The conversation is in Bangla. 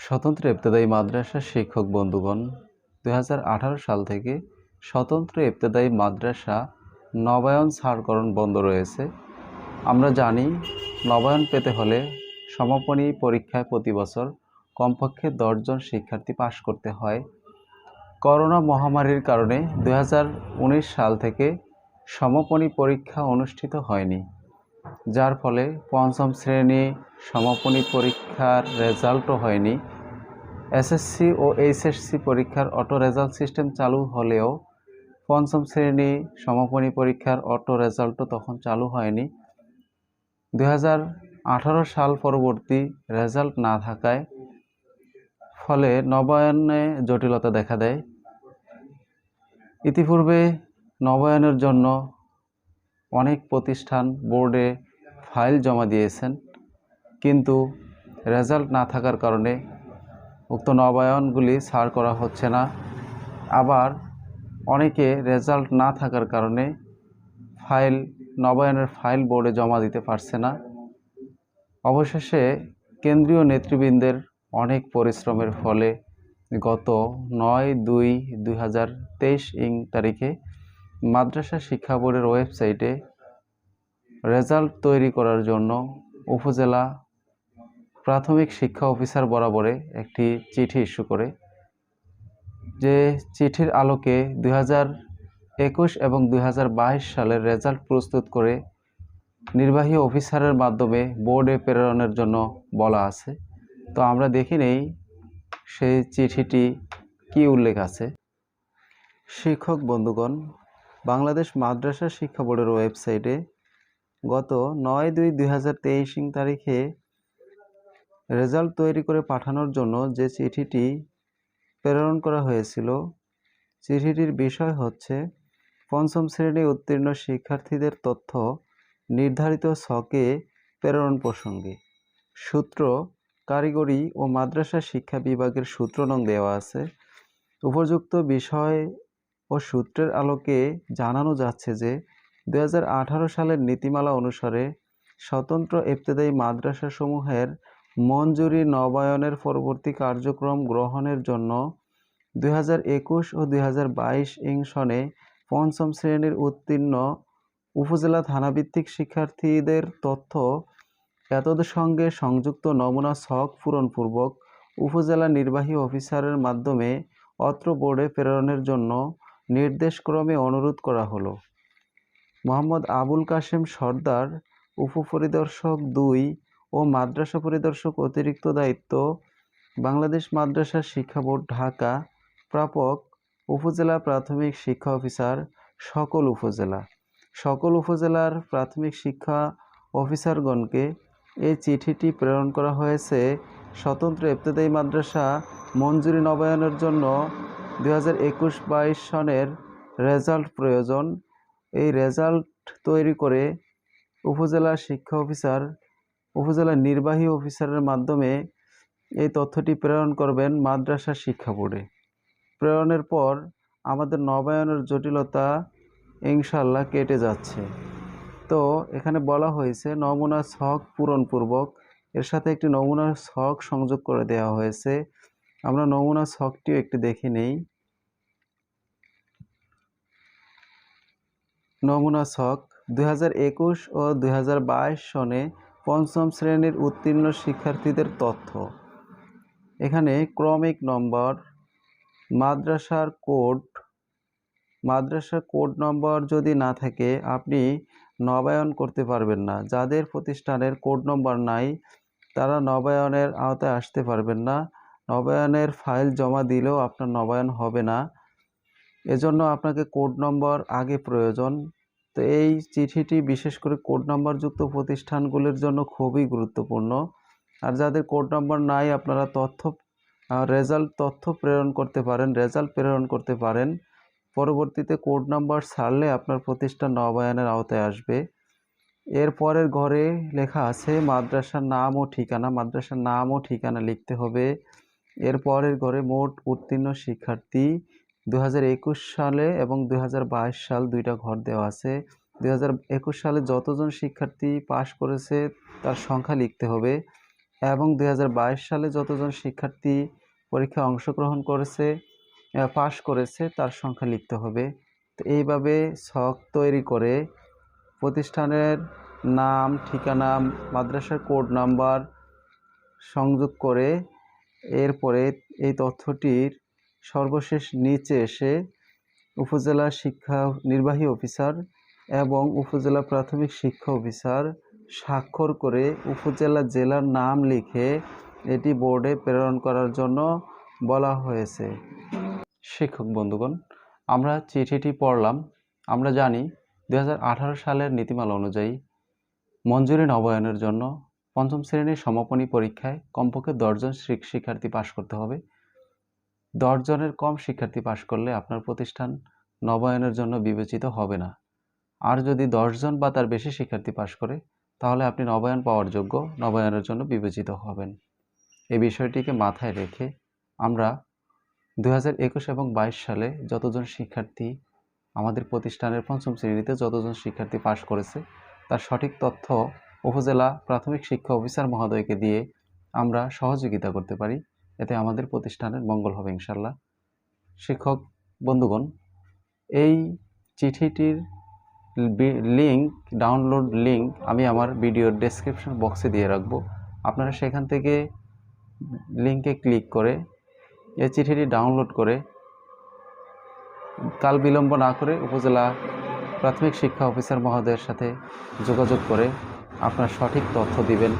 স্বতন্ত্র ইবতেদায়ী মাদ্রাসা শিক্ষক বন্ধুগণ দু হাজার আঠারো সাল থেকে স্বতন্ত্র ইবতেদায়ী মাদ্রাসা নবায়ন সারকরণ বন্ধ রয়েছে। আমরা জানি, নবায়ন পেতে হলে সমাপনী পরীক্ষায় প্রতি বছর কমপক্ষে দশজন শিক্ষার্থী পাশ করতে হয়। করোনা মহামারীর কারণে দু হাজার উনিশ সাল থেকে সমাপনী পরীক্ষা অনুষ্ঠিত হয়নি। যার ফলে পঞ্চম শ্রেণি সমাপনী পরীক্ষার রেজাল্টও হয়নি। এসএসসি ও এইচএসসি পরীক্ষার অটো রেজাল্ট সিস্টেম চালু হলেও পঞ্চম শ্রেণি সমাপনী পরীক্ষার অটো রেজাল্টও তখন চালু হয়নি। দু হাজার আঠারো সাল পরবর্তী রেজাল্ট না থাকায় ফলে নবায়নে জটিলতা দেখা দেয়। ইতিপূর্বে নবায়নের জন্য অনেক প্রতিষ্ঠান বোর্ডে ফাইল জমা দিয়েছেন, কিন্তু রেজাল্ট না থাকার কারণে উক্ত নবায়নগুলি ছাড় করা হচ্ছে না। আবার অনেকে রেজাল্ট না থাকার কারণে ফাইল, নবায়নের ফাইল বোর্ডে জমা দিতে পারছে না। অবশেষে কেন্দ্রীয় নেতৃবৃন্দের অনেক পরিশ্রমের ফলে গত নয় দুই দুই ইং তারিখে মাদ্রাসা শিক্ষা বোর্ডের ওয়েবসাইটে রেজাল্ট তৈরি করার জন্য উপজেলা প্রাথমিক শিক্ষা অফিসার বরাবরে একটি চিঠি ইস্যু করে। যে চিঠির আলোকে দুই একুশ এবং দুই হাজার বাইশ সালের রেজাল্ট প্রস্তুত করে নির্বাহী অফিসারের মাধ্যমে বোর্ডে প্রেরণের জন্য বলা আছে। তো আমরা দেখি নেই সেই চিঠিটি কি উল্লেখ আছে। শিক্ষক বন্ধুগণ বাংলাদেশ মাদ্রাসা শিক্ষা বোর্ডের ওয়েবসাইটে গত নয় দুই দুই হাজার তেইশ তারিখে রেজাল্ট তৈরি করে পাঠানোর জন্য যে চিঠিটি প্রেরণ করা হয়েছিল, চিঠিটির বিষয় হচ্ছে, পঞ্চম শ্রেণি উত্তীর্ণ শিক্ষার্থীদের তথ্য নির্ধারিত ছকে প্রেরণ প্রসঙ্গে। সূত্র, কারিগরি ও মাদ্রাসা শিক্ষা বিভাগের সূত্র নং দেওয়া আছে। উপযুক্ত বিষয় ও সূত্রের আলোকে জানানো যাচ্ছে যে দু হাজার আঠারো সালের নীতিমালা অনুসারে স্বতন্ত্র ইবতেদায়ী মাদ্রাসাসমূহের মঞ্জুরি নবায়নের পরবর্তী কার্যক্রম গ্রহণের জন্য দু হাজার একুশ ও দু হাজার বাইশ ইং সনে পঞ্চম শ্রেণির উত্তীর্ণ উপজেলা থানাভিত্তিক শিক্ষার্থীদের তথ্য এতদের সঙ্গে সংযুক্ত নমুনা ছক পূরণপূর্বক উপজেলা নির্বাহী অফিসারের মাধ্যমে অত্র বোর্ডে প্রেরণের জন্য নির্দেশক্রমে অনুরোধ করা হলো। মোহাম্মদ আবুল কাশেম সর্দার, উপপরিদর্শক দুই ও মাদ্রাসা পরিদর্শক অতিরিক্ত দায়িত্ব, বাংলাদেশ মাদ্রাসা শিক্ষা বোর্ড ঢাকা, প্রাপক, উপজেলা প্রাথমিক শিক্ষা অফিসার, সকল উপজেলা। সকল উপজেলার প্রাথমিক শিক্ষা অফিসারগণকে এই চিঠিটি প্রেরণ করা হয়েছে স্বতন্ত্র ইবতদায়ী মাদ্রাসা মঞ্জুরি নবায়নের জন্য দুই হাজার একুশ বাইশ সনের রেজাল্ট প্রয়োজন। এই রেজাল্ট তৈরি করে উপজেলা শিক্ষা অফিসার, উপজেলা নির্বাহী অফিসারের মাধ্যমে এই তথ্যটি প্রেরণ করবেন মাদ্রাসা শিক্ষা বোর্ডে। প্রেরণের পর আমাদের নবায়নের জটিলতা ইনশাল্লাহ কেটে যাচ্ছে। তো এখানে বলা হয়েছে, নমুনা ছক পূরণপূর্বক, এর সাথে একটি নমুনা ছক সংযোগ করে দেওয়া হয়েছে। আমরা নমুনা ছকটিও একটি দেখে নেই। নমুনা ছক দু হাজার একুশ ও দু হাজার বাইশ সনে পঞ্চম শ্রেণির উত্তীর্ণ শিক্ষার্থীদের তথ্য। এখানে ক্রমিক নম্বর, মাদ্রাসার কোড মাদ্রাসার কোড নম্বর যদি না থাকে, আপনি নবায়ন করতে পারবেন না। যাদের প্রতিষ্ঠানের কোড নম্বর নাই, তারা নবায়নের আওতায় আসতে পারবেন না। নবায়নের ফাইল জমা দিলেও আপনার নবায়ন হবে না। এজন্য আপনাকে কোড নম্বর আগে প্রয়োজন। তো এই চিঠিটি বিশেষ করে কোড নম্বরযুক্ত প্রতিষ্ঠানগুলির জন্য খুবই গুরুত্বপূর্ণ। আর যাদের কোড নম্বর নাই, আপনারা তথ্য রেজাল্ট তথ্য প্রেরণ করতে পারেন রেজাল্ট প্রেরণ করতে পারেন। পরবর্তীতে কোড নাম্বার ছাড়লে আপনার প্রতিষ্ঠান নবায়নের আওতায় আসবে। এর পরের ঘরে লেখা আছে, মাদ্রাসার নাম ও ঠিকানা। মাদ্রাসার নাম ও ঠিকানা লিখতে হবে। এর পরের ঘরে মোট উত্তীর্ণ শিক্ষার্থী। দু হাজার একুশ সালে এবং দু হাজার বাইশ সাল দুইটা ঘর দেওয়া আছে। দু হাজার একুশ সালে যতজন শিক্ষার্থী পাশ করেছে তার সংখ্যা লিখতে হবে এবং দু হাজার বাইশ সালে যতজন শিক্ষার্থী পরীক্ষায় অংশগ্রহণ করেছে পাশ করেছে তার সংখ্যা লিখতে হবে। তো এইভাবে ছক তৈরি করে প্রতিষ্ঠানের নাম, ঠিকানা, মাদ্রাসার কোড নাম্বার সংযোগ করে এরপরে এই তথ্যটির সর্বশেষ নিচে এসে উপজেলা শিক্ষা নির্বাহী অফিসার এবং উপজেলা প্রাথমিক শিক্ষা অফিসার স্বাক্ষর করে উপজেলা জেলার নাম লিখে এটি বোর্ডে প্রেরণ করার জন্য বলা হয়েছে। শিক্ষক বন্ধুগণ, আমরা চিঠিটি পড়লাম। আমরা জানি দুহাজার আঠারো সালের নীতিমালা অনুযায়ী মঞ্জুরি নবায়নের জন্য পঞ্চম শ্রেণির সমাপনী পরীক্ষায় কমপক্ষে দশজন শিক- শিক্ষার্থী পাশ করতে হবে। দশজনের কম শিক্ষার্থী পাশ করলে আপনার প্রতিষ্ঠান নবায়নের জন্য বিবেচিত হবে না। আর যদি দশজন বা তার বেশি শিক্ষার্থী পাশ করে, তাহলে আপনি নবায়ন পাওয়ার যোগ্য নবায়নের জন্য বিবেচিত হবেন। এই বিষয়টিকে মাথায় রেখে আমরা দু এবং বাইশ সালে যতজন শিক্ষার্থী আমাদের প্রতিষ্ঠানের পঞ্চম শ্রেণীতে যতজন শিক্ষার্থী পাশ করেছে, তার সঠিক তথ্য উপজেলা প্রাথমিক শিক্ষা অফিসার মহোদয়কে দিয়ে আমরা সহযোগিতা করতে পারি। এতে আমাদের প্রতিষ্ঠানের মঙ্গল হবে ইনশাল্লাহ। শিক্ষক বন্ধুগণ, এই চিঠিটির লিঙ্ক ডাউনলোড লিঙ্ক আমি আমার ভিডিওর ডেসক্রিপশন বক্সে দিয়ে রাখব। আপনারা সেখান থেকে লিঙ্কে ক্লিক করে এই চিঠিটি ডাউনলোড করে কাল বিলম্ব না করে উপজেলা প্রাথমিক শিক্ষা অফিসার মহোদয়ের সাথে যোগাযোগ করে আপনার সঠিক তথ্য দিবেন।